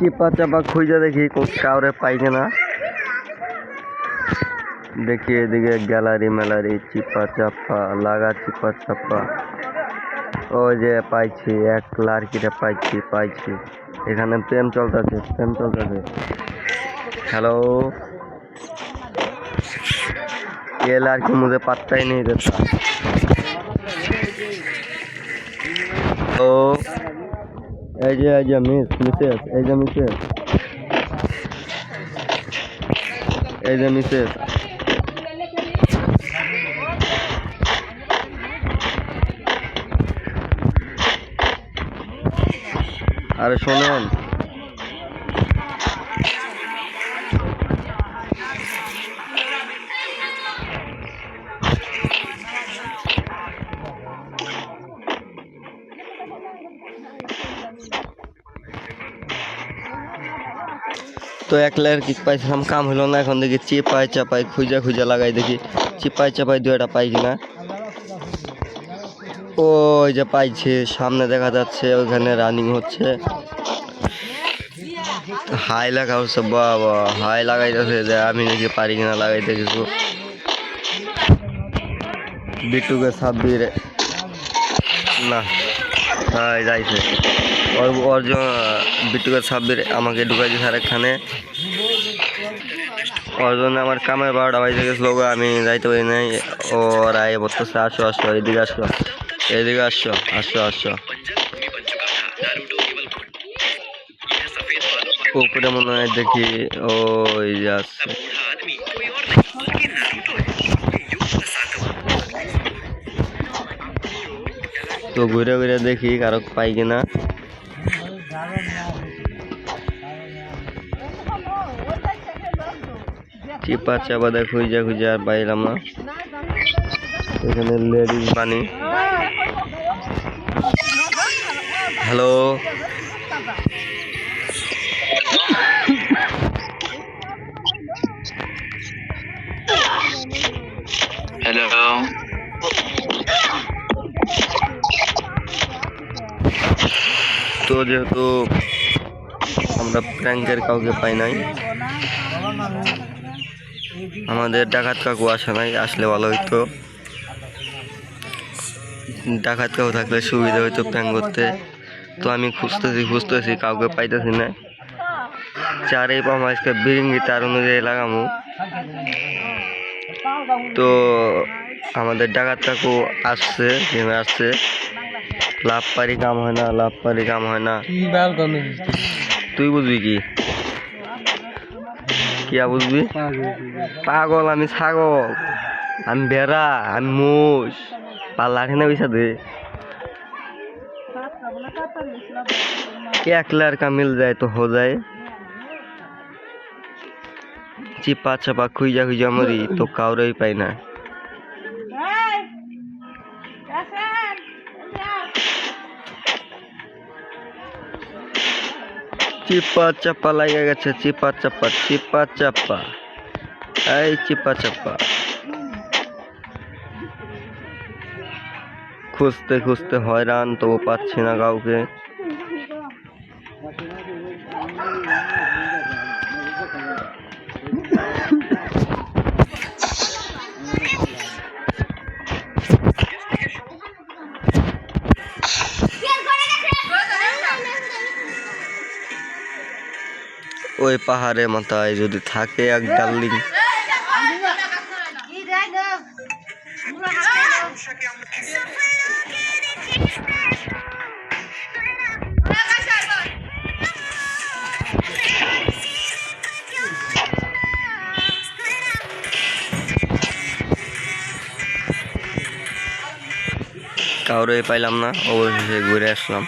চিপা চাপা খুঁজে দেখি কো- কাউরে পাই কিনা দেখি এদিকে গ্যালারি ম্যালারি চিপা চাপা লাগা চিপা চাপা ওই যে পাইছি এক লার্কিটা পাইছি পাইছি এখানে প্রেম চলতেছে প্রেম চলতেছে হ্যালো ये लड़की मुझे पता ही नहीं देता ও এই যে এই যে মিস মিসেস এই যে মিসেস। এই যে মিসেস। আরে শোনেন তো এক লেয়ার কি পাইছিলাম কাম হলো না, এখন দেখি চিপাই চাপাই খুঁজা খুঁজা লাগাই দেখি। চিপাই চাপাই দু একটা পাই কিনা। ওই যে পাইছে, সামনে দেখা যাচ্ছে ওইখানে রানিং হচ্ছে। হাই লাগা হচ্ছে বাবা, হাই লাগাইতেছে যে আমি নাকি পারি কিনা লাগাইতে কিছু। বিটুকে সাব্বির না হ্যাঁ যাইছে। ওর বিটুকে সাব্বির আমাকে ঢুকাই দিয়েছে আরেকখানে ওর জন্য আমার কামের বারোটা বাজে গেছিল আমি যাইতে পারি নাই। ওর আয় বলতেছে আসো আসো, এদিকে আসো এদিকে আসো আসো আসো। উপরে মনে হয় দেখি যে আসছে তো ঘুরে ঘুরে দেখি কারও পাই কিনা। চিপা চাপা দেখ খুঁজা খুঁজে আর পাইলাম না। এখানে লেডিস হ্যালো হ্যালো তো যেহেতু আমরা প্র্যাঙ্কের কাউকে পাই নাই, আমাদের ডাকাত কাকু আসে নাই, আসলে ভালো হইতো। ডাকাত কাকু থাকলে সুবিধা হইতো প্র্যাঙ্ক করতে। তো আমি খুঁজতেছি খুঁজতেছি, কাউকে পাইতেছি না। চারে পাম আজকে বিরিঙ্গি তার অনুযায়ী লাগামু। তো আমাদের ডাকাত কাকু আসছে আসছে। লাভ পারি কাম হয় না লাভ পারি কাম হয় না তুই বুঝবি কি কিয়া বুঝবি পাগল আমি ছাগল আমি বেড়া আমি মোষ পাল্লা না পয়সা দে এক लड़का मिल जाए तो हो जाए চিপা চাপা খুঁজা খুঁজা মরি তো কাউরেই পাই না চিপা চাপা লাগে গেছে, চিপা চাপা চিপা চাপা। এই চিপা চাপা। খুঁজতে খুঁজতে হয়রান, তবু পাচ্ছি না কাউকে। ওই পাহাড়ে মাথায় যদি থাকে এক ডার্লিং। কাউরে পাইলাম না অবশেষে ঘুরে আসলাম।